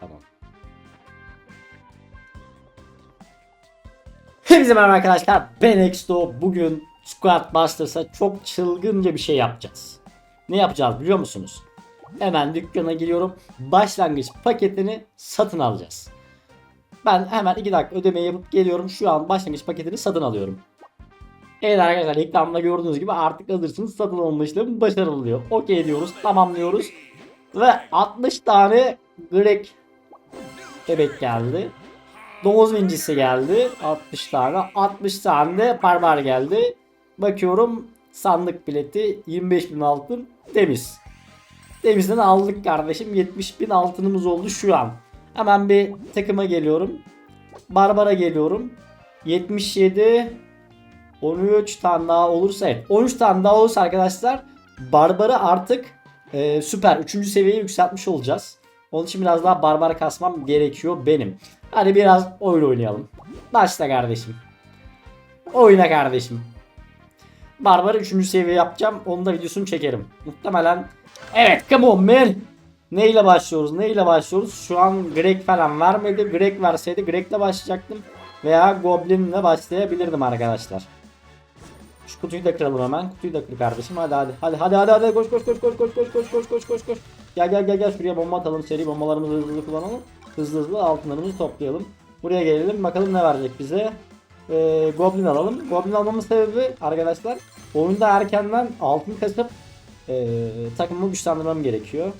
Tamam. Hepinize merhaba arkadaşlar. Ben Exto. Bugün Squad Busters'a çok çılgınca bir şey yapacağız. Ne yapacağız biliyor musunuz? Hemen dükkana giriyorum. Başlangıç paketini satın alacağız. Ben hemen 2 dakika ödeme yapıp geliyorum. Şu an başlangıç paketini satın alıyorum. Evet arkadaşlar reklamda gördüğünüz gibi artık alırsınız satın alma işlemi başarılı oluyor. Okey diyoruz tamamlıyoruz. Ve 60 tane Greg bebek geldi. Domuz vincisi geldi. 60 tane. 60 tane de barbar geldi. Bakıyorum sandık bileti 25 bin altın temiz. Temizden aldık kardeşim. 70 bin altınımız oldu şu an. Hemen bir takıma geliyorum. Barbara geliyorum. 77 13 tane daha olursa evet. 13 tane daha olursa arkadaşlar Barbar'ı artık e, süper 3. seviyeye yükseltmiş olacağız. Onun için biraz daha barbar kasmam gerekiyor benim. Hadi biraz oyun oynayalım. Başla kardeşim. Oyna kardeşim. Barbar'ı 3. seviye yapacağım. Onun da videosunu çekerim. Muhtemelen. Evet come on man. Neyle başlıyoruz? Neyle başlıyoruz? Şu an Greg falan vermedi. Greg verseydi Greg'le başlayacaktım. Veya Goblin'le başlayabilirdim arkadaşlar. Şu kutuyu da kıralım hemen. Kutuyu da kır kardeşim. Hadi hadi. Hadi hadi hadi hadi koş koş koş koş koş koş koş koş koş koş koş. Gel gel gel gel şuraya bomba atalım. Seri bombalarımızı hızlı hızlı kullanalım. Hızlı hızlı altınlarımızı toplayalım. Buraya gelelim. Bakalım ne verecek bize. Ee, Goblin alalım. Goblin almamın sebebi arkadaşlar oyunda erkenden altın kasıp ee, takımımı güçlendirmem gerekiyor.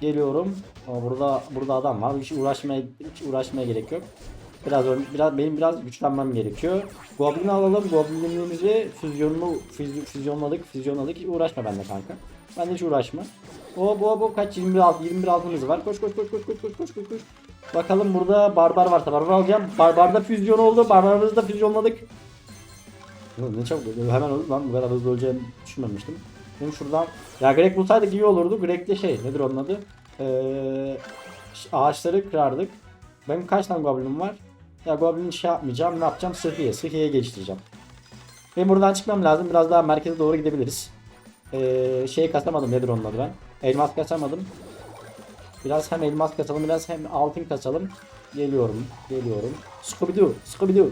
Geliyorum. Ama burada burada adam var. Hiç uğraşmaya hiç uğraşmaya gerek yok. Biraz biraz benim biraz güçlenmem gerekiyor. Goblin alalım. Goblinimizi füzyonlu füzy- füzyonladık. Füzyonladık. Uğraşma bende kanka. Ben hiç uğraşma. O bu bu kaç 21 alt 21 altımız var. Koş koş koş koş koş koş koş koş koş. Bakalım burada barbar varsa barbar alacağım. Barbarda füzyon oldu. Barbarımızı da füzyonladık. Ne çabuk. Hemen öldü lan. Bu kadar hızlı öleceğimi düşünmemiştim. Benim şuradan ya Greg bulsaydık iyi olurdu. Greg de şey nedir onun adı? Ee, ağaçları kırardık. Benim kaç tane goblinim var? Ya goblin şey yapmayacağım. Ne yapacağım? Sıhhiye. Sıhhiye geliştireceğim. Benim buradan çıkmam lazım. Biraz daha merkeze doğru gidebiliriz. Ee, şey kasamadım. Nedir onun adı ben? Elmas kasamadım. Biraz hem elmas kasalım biraz hem altın kasalım. Geliyorum. Geliyorum. Scooby-Doo. Scooby-Doo.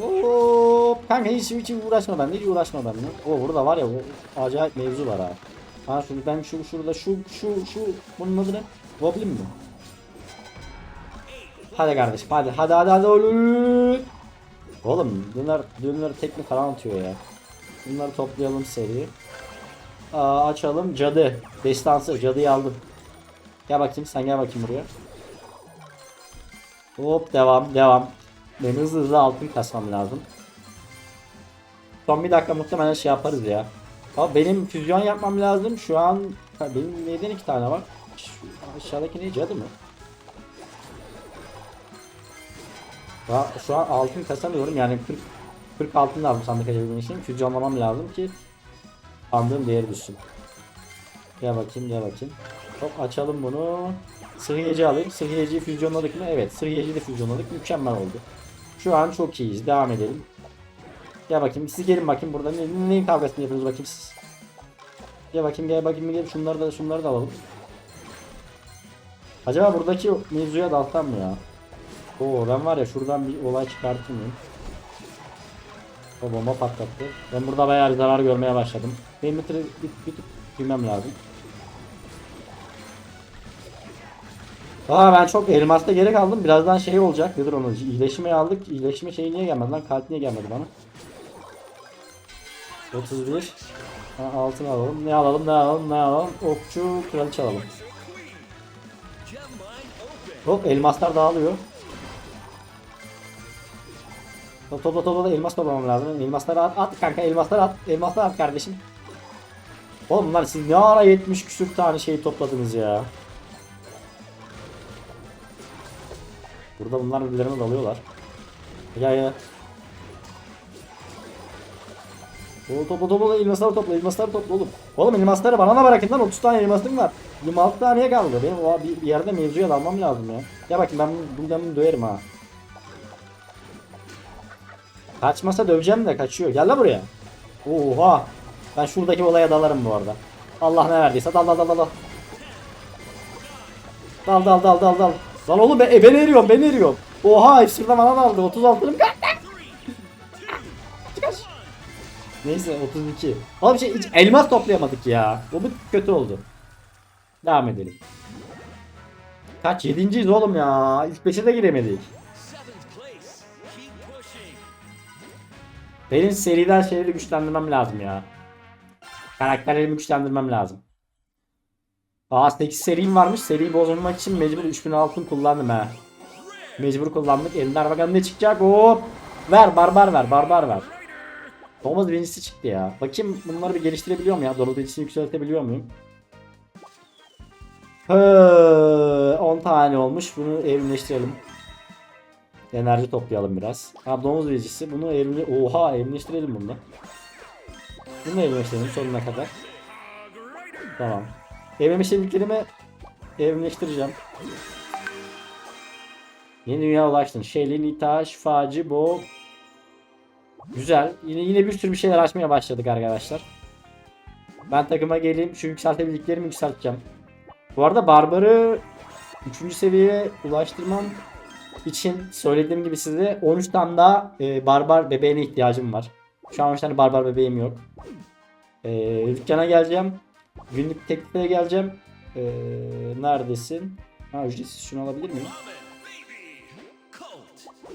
Hop. Kanka hiç, hiç uğraşma ben. Hiç uğraşma ben. O burada var ya o acayip mevzu var ha. Ha şurada ben şu şurada şu şu şu bunun adı ne? Goblin mi? Hadi kardeşim hadi hadi hadi hadi oğlum. Bunlar bunlar tekme falan atıyor ya. Bunları toplayalım seri. Aa, açalım cadı. Destansı cadıyı aldım. Gel bakayım sen gel bakayım buraya. Hop devam devam. Benim hızlı hızlı altın kasmam lazım. Son bir dakika muhtemelen şey yaparız ya. Ama benim füzyon yapmam lazım. Şu an benim neden iki tane var? Şu aşağıdaki ne cadı mı? Şu an altın kasamıyorum yani 40 40 altın lazım sandık açabilmem için. Füzyonlamam lazım ki sandığım değeri düşsün. Gel bakayım gel bakayım. Hop açalım bunu. Sıhhiyeci alayım. Sıhhiyeciyi füzyonladık mı? Evet sıhhiyeciyi de füzyonladık. Mükemmel oldu. Şu an çok iyiyiz. Devam edelim. Gel bakayım. Siz gelin bakayım burada. Ne, neyin kavgasını yapıyorsunuz bakayım siz. Gel bakayım gel bakayım gel. Şunları da şunları da alalım. Acaba buradaki mevzuya dalsam mı ya? Oo ben var ya şuradan bir olay çıkartayım. O bomba patlattı. Ben burada bayağı zarar görmeye başladım. Benim bir, bir, bir tık büyümem lazım. Aa ben çok elmasta gerek aldım. Birazdan şey olacak. Nedir onu? İyileşmeyi aldık. İyileşme şeyi niye gelmedi lan? Kalp niye gelmedi bana? 31. Ha, altın alalım. Ne alalım? Ne alalım? Ne alalım? Okçu kraliçe alalım. Hop elmaslar dağılıyor. Topla topla da elmas toplamam lazım. Elmasları at, at kanka elmasları at. Elmasları at kardeşim. Oğlum lan siz ne ara 70 küsür tane şey topladınız ya. Burada bunlar birbirlerine dalıyorlar. Ya ya. O topla topla elmasları topla elmasları topla oğlum. Oğlum elmasları bana da bırakın lan 30 tane elmasım var. 26 taneye kaldı. Benim o bir, yerde mevzuya dalmam lazım ya. Ya bakayım ben buradan bunu döverim ha. Kaçmasa döveceğim de kaçıyor. Gel lan buraya. Oha. Ben şuradaki olaya dalarım bu arada. Allah ne verdiyse dal dal dal dal dal. Dal dal dal dal. Lan oğlum ben, e, ben eriyorum ben eriyorum. Oha hepsinden bana aldı 36'nım kaç. Kaç. Neyse 32. Oğlum şey hiç elmas toplayamadık ya. O bir kötü oldu. Devam edelim. Kaç? Yedinciyiz oğlum ya. İlk 5'e de giremedik. Benim seriden şeyleri güçlendirmem lazım ya. Karakterlerimi güçlendirmem lazım. Aa 8 serim varmış. Seriyi bozmamak için mecbur 3000 altın kullandım ha. Mecbur kullandık. Ender bakalım ne çıkacak. Hop. Ver barbar ver barbar ver. Thomas birincisi çıktı ya. Bakayım bunları bir geliştirebiliyor muyum ya? Doğru birincisini yükseltebiliyor muyum? He, 10 tane olmuş. Bunu evrimleştirelim. Enerji toplayalım biraz. Ha domuz vericisi. Bunu evrimle... Oha evrimleştirelim bunu. Bunu da evrimleştirelim sonuna kadar. Tamam. Evrimleştirdiklerimi evrimleştireceğim. Yeni dünya ulaştın. Şeli, Nita, Şifacı, Bo. Güzel. Yine yine bir sürü bir şeyler açmaya başladık arkadaşlar. Ben takıma geleyim. Şu yükseltebildiklerimi yükselteceğim. Bu arada Barbar'ı 3. seviyeye ulaştırmam için söylediğim gibi size 13 tane daha e, barbar bebeğine ihtiyacım var. Şu an 13 tane barbar bebeğim yok. E, dükkana geleceğim. Günlük teklifeye geleceğim. E, neredesin? Ha ücretsiz şunu alabilir miyim?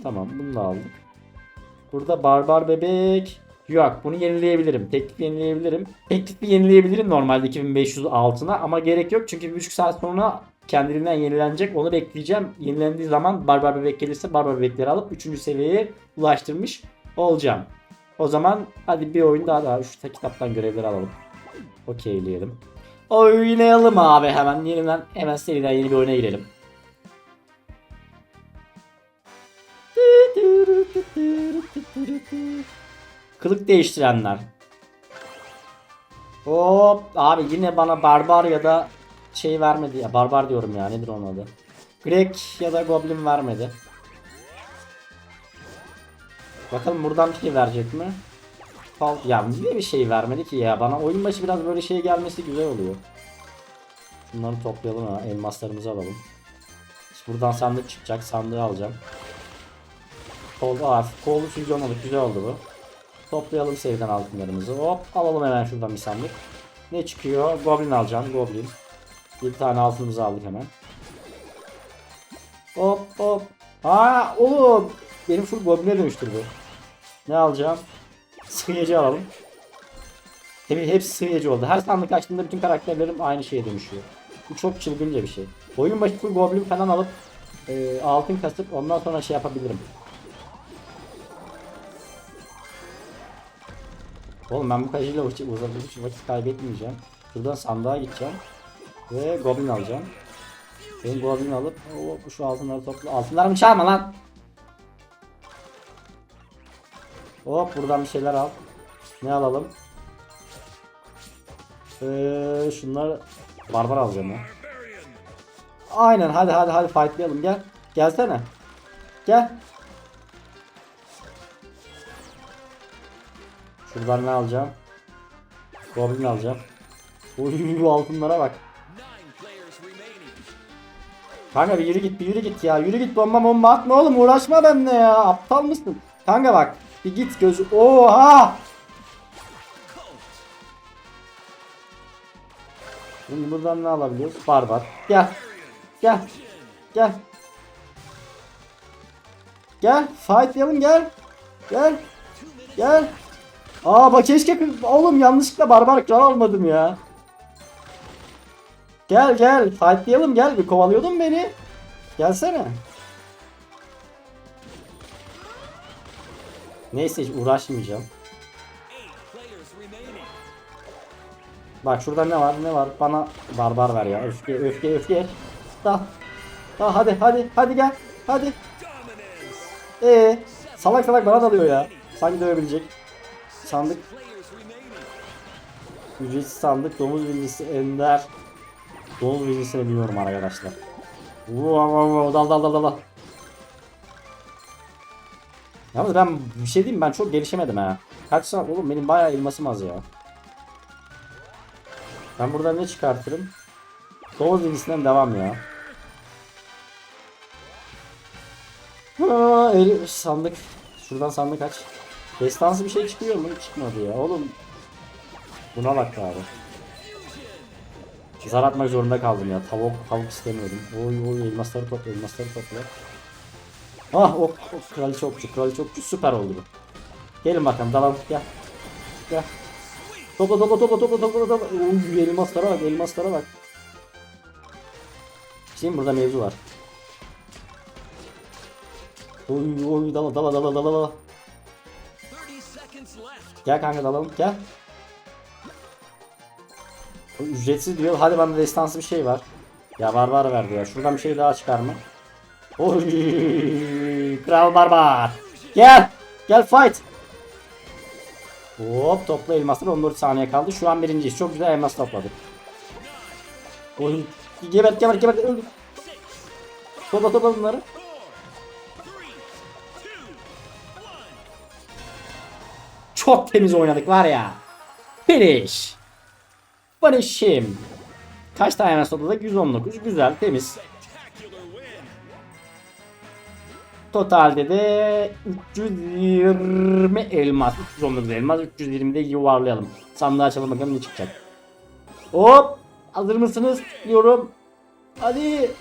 Tamam bunu da aldık. Burada barbar bebek yok. Bunu yenileyebilirim. Teklif yenileyebilirim. Teklifi yenileyebilirim normalde 2500 altına ama gerek yok. Çünkü 1,5 saat sonra kendiliğinden yenilenecek. Onu bekleyeceğim. Yenilendiği zaman barbar bebek gelirse barbar bebekleri alıp 3. seviyeye ulaştırmış olacağım. O zaman hadi bir oyun daha daha şu kitaptan görevleri alalım. Okeyleyelim. Oynayalım abi hemen yeniden hemen seriden yeni bir oyuna girelim. Kılık değiştirenler. Hop abi yine bana barbar ya da şey vermedi ya barbar diyorum ya nedir onun adı. Grek ya da Goblin vermedi. Bakalım buradan bir şey verecek mi? Fal ya niye bir şey vermedi ki ya bana oyun başı biraz böyle şey gelmesi güzel oluyor. Şunları toplayalım ha elmaslarımızı alalım. İşte buradan sandık çıkacak sandığı alacağım. Kol, aa, kollu füzyon olduk. Güzel oldu bu. Toplayalım sevden altınlarımızı. Hop alalım hemen şuradan bir sandık. Ne çıkıyor? Goblin alacağım. Goblin. Bir tane altınımızı aldık hemen. Hop hop. Aa oğlum. Benim full goblin'e dönüştürdü. Ne alacağım? Sığıyıcı alalım. Hep, hepsi sığıyıcı oldu. Her sandık açtığımda bütün karakterlerim aynı şeye dönüşüyor. Bu çok çılgınca bir şey. Oyun başı full goblin falan alıp e, altın kasıp ondan sonra şey yapabilirim. Oğlum ben bu kajıyla hiç vakit kaybetmeyeceğim. Şuradan sandığa gideceğim. Ve goblin alacağım. Ben goblin alıp o şu altınları topla. Altınlarımı çalma lan. Hop buradan bir şeyler al. Ne alalım? Ee, şunlar barbar alacağım ya. Aynen hadi hadi hadi fightlayalım gel. Gelsene. Gel. Şuradan ne alacağım? Goblin alacağım. Uy altınlara bak. Kanka bir yürü git bir yürü git ya. Yürü git bomba bomba atma oğlum uğraşma benimle ya. Aptal mısın? Kanka bak bir git gözü. Oha! Şimdi buradan ne alabiliyoruz? Barbar. Gel. Gel. Gel. Gel. Fightlayalım gel. Gel. Gel. Aa bak keşke oğlum yanlışlıkla barbar kral almadım ya. Gel gel fightlayalım gel bir kovalıyordun beni. Gelsene. Neyse hiç uğraşmayacağım. Bak şurada ne var ne var bana barbar ver ya öfke öfke öfke. Daha. Daha hadi hadi hadi gel hadi. Ee salak salak bana dalıyor ya. Sanki dövebilecek. Sandık ücretsiz sandık domuz bilgisi ender. Domuz bilgisini bilmiyorum arkadaşlar. Wow, wow, wow, dal dal dal dal. Yalnız ben bir şey diyeyim ben çok gelişemedim ha. Kaç saat oğlum benim bayağı elmasım az ya. Ben buradan ne çıkartırım? Domuz ilgisinden devam ya. Ha, eli, sandık. Şuradan sandık aç. Destansı bir şey çıkıyor mu? Çıkmadı ya. Oğlum. Buna bak abi. Zar atmak zorunda kaldım ya. Tavuk tavuk istemiyordum. Oy oy elmasları topla elmasları topla. Ah ok, ok kraliçe okçu kraliçe okçu süper oldu bu. Gelin bakalım dalalım gel. Gel. Topla topla topla topla topla topla. Oy elmaslara bak elmaslara bak. Şimdi burada mevzu var. Oy oy dala dala dala dala dala. 30 seconds left. Gel kanka dalalım gel. Ücretsiz diyor. Hadi bana destansı bir şey var. Ya barbar verdi ya. Şuradan bir şey daha çıkar mı? Oy, Kral barbar. Gel. Gel fight. Hop topla elmaslar 14 saniye kaldı. Şu an birinciyiz. Çok güzel elmas topladık. Oy. Gebert gebert gebert. Öldü. Topla topla bunları. Çok temiz oynadık var ya. Finish. Him. Kaç tane elmas topladık? 119. Güzel temiz. Totalde de 320 elmas. 319 elmas. 320 de yuvarlayalım. Sandığı açalım bakalım ne çıkacak. Hop. Hazır mısınız? Diyorum. Hadi.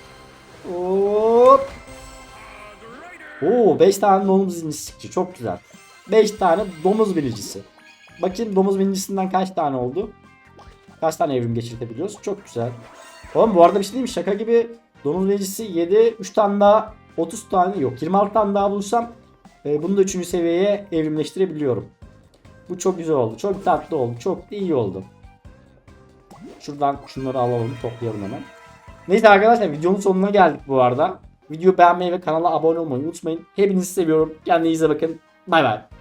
Hop. Oo 5 tane domuz binicisi çıktı. Çok güzel. 5 tane domuz binicisi. Bakayım domuz binicisinden kaç tane oldu? Kaç tane evrim geçirtebiliyoruz? Çok güzel. Oğlum bu arada bir şey değil mi? Şaka gibi domuz binicisi 7, 3 tane daha 30 tane yok 26 tane daha bulursam e, bunu da 3. seviyeye evrimleştirebiliyorum. Bu çok güzel oldu. Çok tatlı oldu. Çok iyi oldu. Şuradan şunları alalım toplayalım hemen. Neyse arkadaşlar videonun sonuna geldik bu arada. Videoyu beğenmeyi ve kanala abone olmayı unutmayın. Hepinizi seviyorum. Kendinize bakın. Bay bay.